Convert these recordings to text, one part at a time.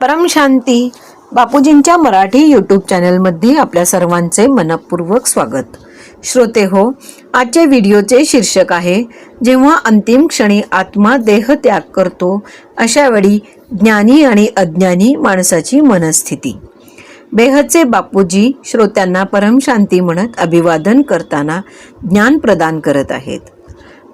परमशांती बापूजींच्या मराठी यूट्यूब चॅनलमध्ये आपल्या सर्वांचे मनपूर्वक स्वागत. श्रोते हो आजच्या व्हिडिओचे शीर्षक आहे जेव्हा अंतिम क्षणी आत्मा देह त्याग करतो अशावेळी ज्ञानी आणि अज्ञानी माणसाची मनस्थिती. बेहदचे बापूजी श्रोत्यांना परमशांती म्हणत अभिवादन करताना ज्ञान प्रदान करत आहेत.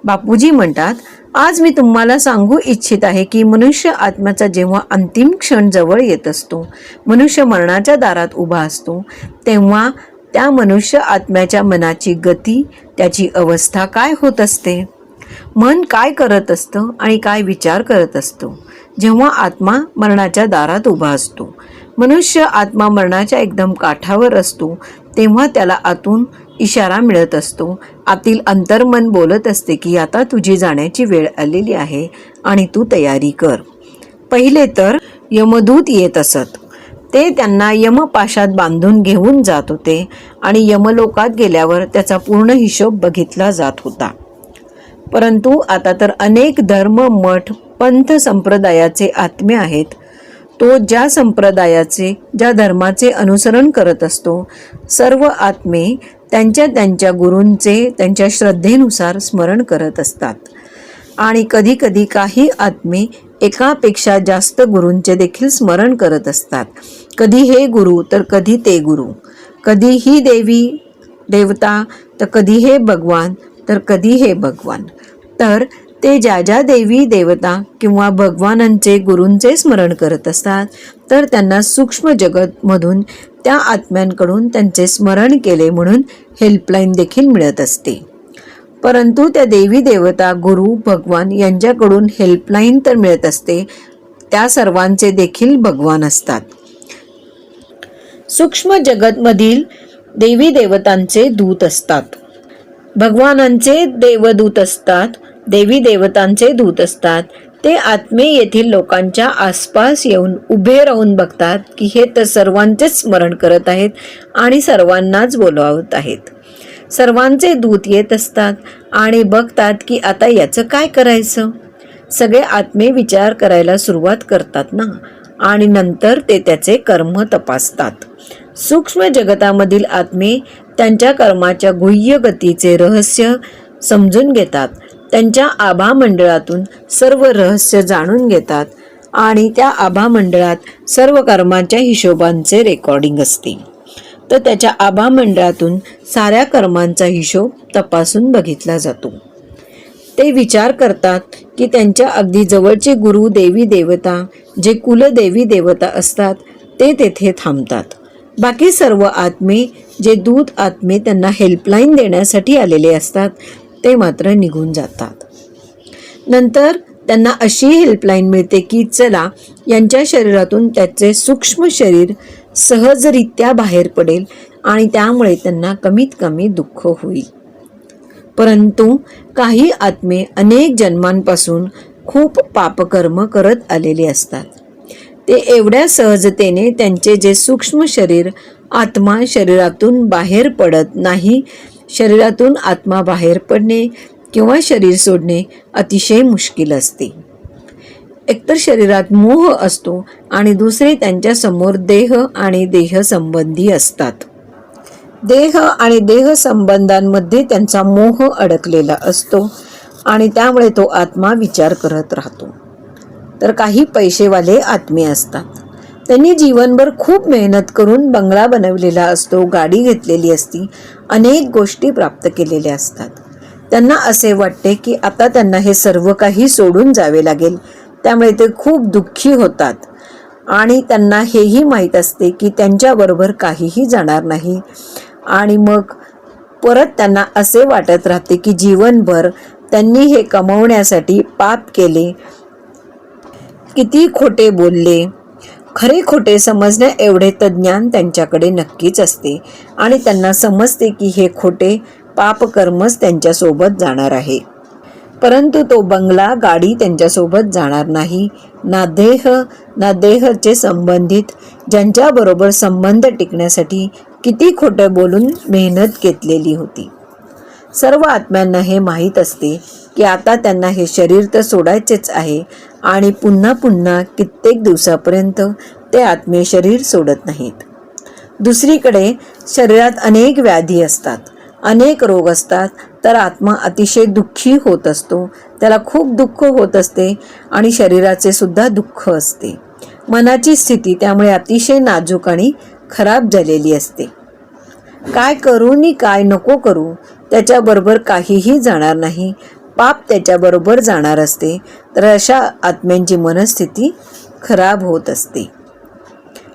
बापूजी म्हणतात आज मी तुम्हाला सांगू इच्छित आहे की मनुष्य आत्म्याचा जेव्हा अंतिम क्षण जवळ येत असतो मनुष्य मरणाच्या दारात उभा असतो तेव्हा त्या मनुष्य आत्म्याच्या मनाची गती त्याची अवस्था काय होत असते? मन काय करत असतं आणि काय विचार करत असतो? जेव्हा आत्मा मरणाच्या दारात उभा असतो मनुष्य आत्मा मरणाच्या एकदम काठावर असतो तेव्हा त्याला आतून इशारा मिळत असतो. आतील अंतर्मन बोलत असते की आता तुझी जाण्याची वेळ आलेली आहे आणि तू तयारी कर. पहिले तर यमदूत येत असत. ते त्यांना यमपाशात बांधून घेऊन जात होते आणि यमलोकात गेल्यावर त्याचा पूर्ण हिशोब बघितला जात होता. परंतु आता तर अनेक धर्म मठ पंथ संप्रदायाचे आत्मे आहेत. तो ज्या संप्रदायाचे ज्या धर्माचे अनुसरण करत असतो सर्व आत्मे त्यांच्या त्यांच्या गुरूंचे त्यांच्या श्रद्धेनुसार स्मरण करत असतात. आणि कधीकधी काही आत्मे एकापेक्षा जास्त गुरूंचे देखील स्मरण करत असतात. कधी हे गुरु तर कधी ते गुरु. कधी ही देवी देवता तर कधी हे भगवान तर कधी हे भगवान. तर ते ज्या ज्या देवी देवता किंवा भगवानांचे गुरूंचे स्मरण करत असतात तर त्यांना सूक्ष्म जगतमधून त्या आत्म्यांकडून त्यांचे स्मरण केले म्हणून हेल्पलाईन देखील मिळत असते. परंतु त्या देवी देवता गुरु भगवान यांच्याकडून हेल्पलाईन तर मिळत असते त्या सर्वांचे देखील भगवान असतात. सूक्ष्म जगतमधील देवी देवतांचे दूत असतात. भगवानांचे देवदूत असतात देवी देवतांचे दूत असतात ते आत्मे येथील लोकांच्या आसपास येऊन उभे राहून बघतात की हे तर सर्वांचेच स्मरण करत आहेत आणि सर्वांनाच बोलावत आहेत. सर्वांचे दूत येत असतात आणि बघतात की आता याचं काय करायचं? सगळे आत्मे विचार करायला सुरुवात करतात ना? आणि नंतर ते त्याचे कर्म तपासतात. सूक्ष्म जगतामधील आत्मे त्यांच्या कर्माच्या गुह्य गतीचे रहस्य समजून घेतात त्यांच्या आभा मंडळातून सर्व रहस्य जाणून घेतात आणि त्या आभा मंडळात सर्व कर्माच्या हिशोबांचे रेकॉर्डिंग असते तर त्याच्या आभा मंडळातून साऱ्या कर्मांचा हिशोब तपासून बघितला जातो. ते विचार करतात की त्यांच्या अगदी जवळचे गुरु देवी देवता जे कुलदेवी देवता असतात ते तेथे थांबतात. बाकी सर्व आत्मे जे दूत आत्मे त्यांना हेल्पलाईन देण्यासाठी आलेले असतात ते मात्र निघून जातात. नंतर त्यांना अशी हेल्पलाईन मिळते की चला यांच्या शरीरातून त्याचे सूक्ष्म शरीर सहजरित्या बाहेर पडेल आणि त्यामुळे त्यांना कमीत कमी दुःख होईल. परंतु काही आत्मे अनेक जन्मांपासून खूप पापकर्म करत आलेले असतात. ते एवढ्या सहजतेने त्यांचे जे सूक्ष्म शरीर आत्मा शरीरातून बाहेर पडत नाही शरीरातून आत्मा बाहेर पडणे किंवा शरीर सोडणे अतिशय मुश्किल असते. एकतर शरीरात मोह असतो आणि दुसरे त्यांच्यासमोर देह आणि देह संबंधी असतात. देह आणि देह संबंधांमध्ये त्यांचा मोह अडकलेला असतो आणि त्यामुळे तो आत्मा विचार करत राहतो. तर काही पैसेवाले आत्मे असतात. त्यांनी जीवनभर खूप मेहनत करून बंगला बनवलेला असतो गाडी घेतलेली असती अनेक गोष्टी प्राप्त केलेल्या असतात. त्यांना असे वाटते की आता त्यांना हे सर्व काही सोडून जावे लागेल त्यामुळे ते खूप दुःखी होतात. आणि त्यांना हेही माहीत असते की त्यांच्याबरोबर काहीही जाणार नाही. आणि मग परत त्यांना असे वाटत राहते की जीवनभर त्यांनी हे कमवण्यासाठी पाप केले किती खोटे बोलले खरे खोटे समजण्या एवढे तज्ज्ञान त्यांच्याकडे नक्कीच असते. आणि त्यांना समजते की हे खोटे पापकर्मच त्यांच्यासोबत जाणार आहे. परंतु तो बंगला गाडी त्यांच्यासोबत जाणार नाही. ना देह ना देहचे संबंधित ज्यांच्याबरोबर संबंध टिकण्यासाठी किती खोटं बोलून मेहनत घेतलेली होती. सर्व आत्म्यांना हे माहीत असते की आता त्यांना हे शरीर तर सोडायचेच आहे आणि पुन्हा पुन्हा कित्येक दिवसापर्यंत ते आत्मे शरीर सोडत नाहीत. दुसरीकडे शरीरात अनेक व्याधी असतात. अनेक रोग असतात. तर आत्मा अतिशय दुःखी होत असतो. त्याला खूप दुःख होत असते आणि शरीराचे सुद्धा दुःख असते. मनाची स्थिती त्यामुळे अतिशय नाजूक आणि खराब झालेली असते. काय करू नि काय नको करू त्याच्याबरोबर काहीही जाणार नाही. पाप त्याच्याबरोबर जाणार असते तर अशा आत्म्यांची मनस्थिती खराब होत असते.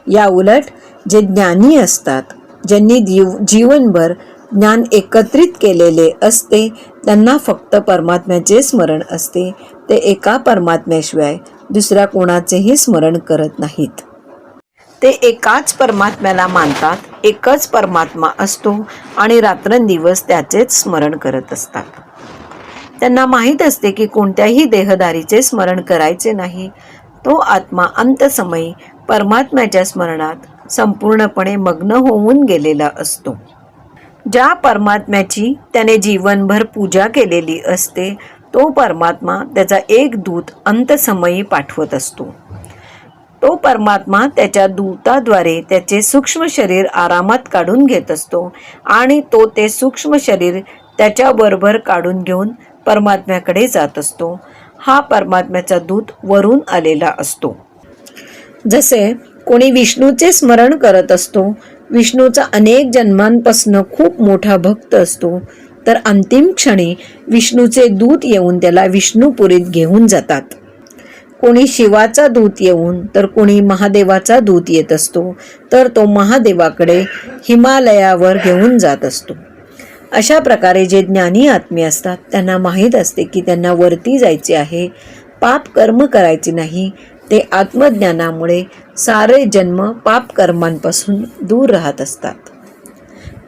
या उलट जे ज्ञानी असतात ज्यांनी जीव जीवनभर ज्ञान एकत्रित केलेले असते त्यांना फक्त परमात्म्याचे स्मरण असते. ते एका परमात्म्याशिवाय दुसऱ्या कोणाचेही स्मरण करत नाहीत. ते एकाच परमात्म्याला मानतात एकच परमात्मा असतो आणि रात्रंदिवस त्याचेच स्मरण करत असतात. त्यांना माहीत असते की कोणत्याही देहदारीचे स्मरण करायचे नाही. तो आत्मा अंतसमयी परमात्म्याच्या स्मरणात संपूर्णपणे मग्न होऊन गेलेला असतो. ज्या परमात्म्याची त्याने जीवनभर पूजा केलेली असते तो परमात्मा त्याचा एक दूत अंतसमयी पाठवत असतो. तो परमात्मा त्याच्या दूताद्वारे त्याचे सूक्ष्म शरीर आरामात काढून घेत असतो. आणि तो ते सूक्ष्म शरीर त्याच्याबरोबर काढून घेऊन परमात्म्याकडे जात असतो. हा परमात्म्याचा दूत वरून आलेला असतो. जसे कोणी विष्णूचे स्मरण करत असतो विष्णूचा अनेक जन्मांपासून खूप मोठा भक्त असतो तर अंतिम क्षणी विष्णूचे दूत येऊन त्याला विष्णुपुरीत घेऊन जातात. कोणी शिवाचा दूत येऊन तर कोणी महादेवाचा दूत येत असतो तर तो महादेवाकडे हिमालयावर घेऊन जात असतो. अशा प्रकारे जे ज्ञानी आत्मी असतात त्यांना माहीत असते की त्यांना वरती जायचे आहे पाप कर्म करायचे नाही ते आत्मज्ञानामुळे सारे जन्म पाप कर्मांपासून दूर राहत असतात.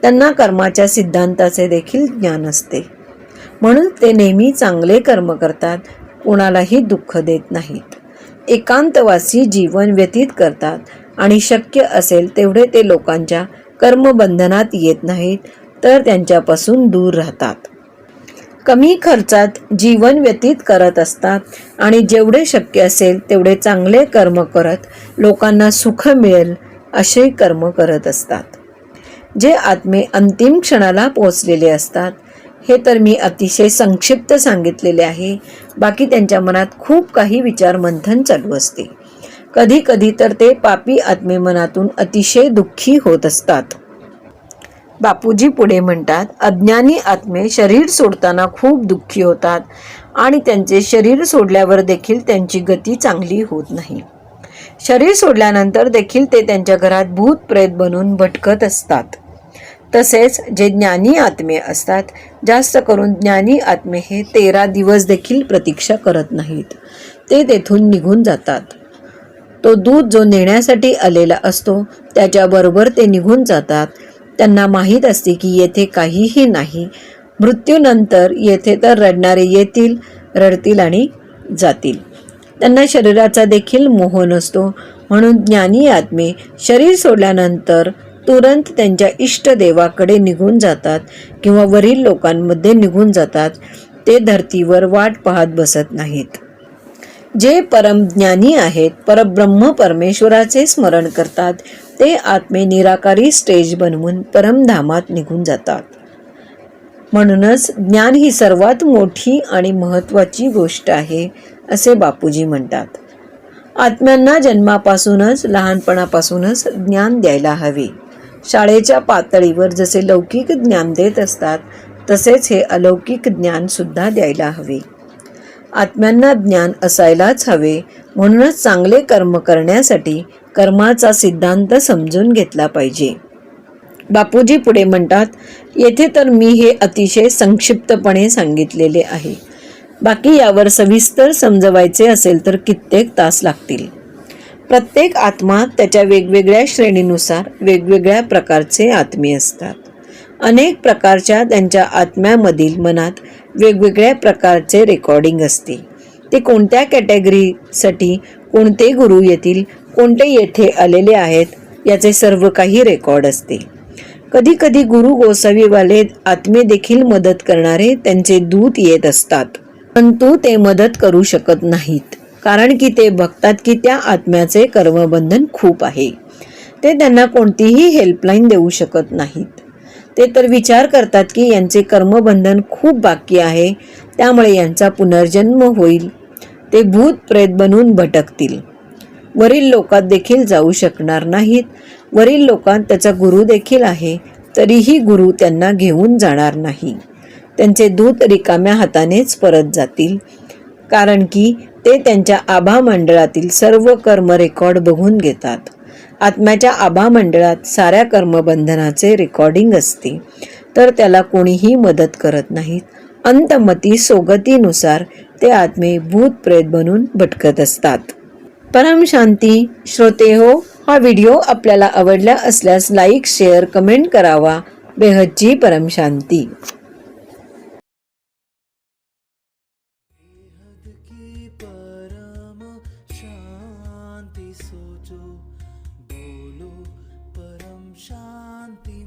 त्यांना कर्माच्या सिद्धांताचे देखील ज्ञान असते. म्हणून ते नेहमी चांगले कर्म करतात कोणालाही दुःख देत नाहीत. एकांतवासी जीवन व्यतीत करतात आणि शक्य असेल तेवढे ते लोकांच्या कर्मबंधनात येत नाहीत तर त्यांच्यापासून दूर राहतात. कमी खर्चात जीवन व्यतीत करत असतात आणि जेवढे शक्य असेल तेवढे चांगले कर्म करत लोकांना सुख मिळेल असे कर्म करत असतात. जे आत्मे अंतिम क्षणाला पोहोचलेले असतात हे तर मी अतिशय संक्षिप्त सांगितलेले आहे. बाकी त्यांच्या मनात खूप काही विचार मंथन चालू असते. कधी कधी तर ते पापी आत्मे मनातून अतिशय दुःखी होत असतात. बापूजी पुढे म्हणतात अज्ञानी आत्मे शरीर सोडताना खूप दुःखी होतात आणि त्यांचे शरीर सोडल्यावर देखील त्यांची गती चांगली होत नाही. शरीर सोडल्यानंतर देखील ते त्यांच्या घरात भूत प्रेत बनून भटकत असतात. तसेच जे ज्ञानी आत्मे असतात जास्त करून ज्ञानी आत्मे हे तेरा दिवस देखील प्रतीक्षा करत नाहीत. ते तेथून निघून जातात. तो दूध जो नेण्यासाठी आलेला असतो त्याच्याबरोबर ते निघून जातात. त्यांना माहीत असते की येथे काहीही नाही. मृत्यूनंतर येथे तर रडणारे येतील रडतील आणि जातील. त्यांना शरीराचा देखील मोह नसतो. म्हणून ज्ञानी आत्मे शरीर सोडल्यानंतर तुरंत त्यांच्या इष्टदेवाकडे निघून जातात किंवा वरील लोकांमध्ये निघून जातात ते धर्तीवर वाट पाहत बसत नाहीत. जे परमज्ञानी आहेत परब्रह्म परमेश्वराचे स्मरण करतात ते आत्मे निराकारी स्टेज बनवून परमधामात निघून जातात. म्हणूनच ज्ञान ही सर्वात मोठी आणि महत्त्वाची गोष्ट आहे असे बापूजी म्हणतात. आत्म्यांना जन्मापासूनच लहानपणापासूनच ज्ञान द्यायला हवे. शाळेच्या पातळीवर जसे लौकिक ज्ञान देत असतात तसेच हे अलौकिक ज्ञान सुद्धा द्यायला हवे. आत्म्यांना ज्ञान असायलाच हवे म्हणूनच चांगले कर्म करण्यासाठी कर्माचा सिद्धांत समजून घेतला पाहिजे. बापूजी पुढे म्हणतात येथे तर मी हे अतिशय संक्षिप्तपणे सांगितलेले आहे. बाकी यावर सविस्तर समजवायचे असेल तर कित्येक तास लागतील. प्रत्येक आत्मा त्याच्या वेगवेगळ्या श्रेणीनुसार वेगवेगळ्या प्रकारचे आत्मे असतात. अनेक प्रकारच्या त्यांच्या आत्म्यामधील मनात वेगवेगळ्या प्रकारचे रेकॉर्डिंग असते. ते कोणत्या कॅटेगरीसाठी कोणते गुरु येतील कोणते येथे आलेले आहेत याचे सर्व काही रेकॉर्ड असते. कधी कधी गुरु गोसावीवाले आत्मे देखील मदत करणारे त्यांचे दूत येत असतात परंतु ते मदत करू शकत नाहीत. कारण की ते बघतात की त्या आत्म्याचे कर्मबंधन खूप आहे. ते त्यांना कोणतीही हेल्पलाईन देऊ शकत नाहीत. ते तर विचार करतात की यांचे कर्मबंधन खूप बाकी आहे त्यामुळे यांचा पुनर्जन्म होईल. ते भूत प्रेत बनून भटकतील. वरील लोकात देखील जाऊ शकणार नाहीत. वरील लोकात त्याचा गुरु देखील आहे तरीही गुरु त्यांना घेऊन जाणार नाही. त्यांचे दूत रिकाम्या हातानेच परत जातील. कारण की ते त्यांच्या आभा मंडळातील सर्व कर्म रेकॉर्ड बघून घेतात. आत्म्याच्या आभा मंडळात साऱ्या कर्मबंधनाचे रेकॉर्डिंग असते. तर त्याला कोणीही मदत करत नाहीत. अंतमती सोगतीनुसार ते आत्मे भूत प्रेत बनून भटकत असतात. परम शांती श्रोते हो हा व्हिडिओ आपल्याला आवडला असल्यास लाईक शेअर कमेंट करावा. बेहदची परमशांती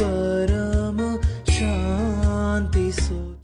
परम शान्ति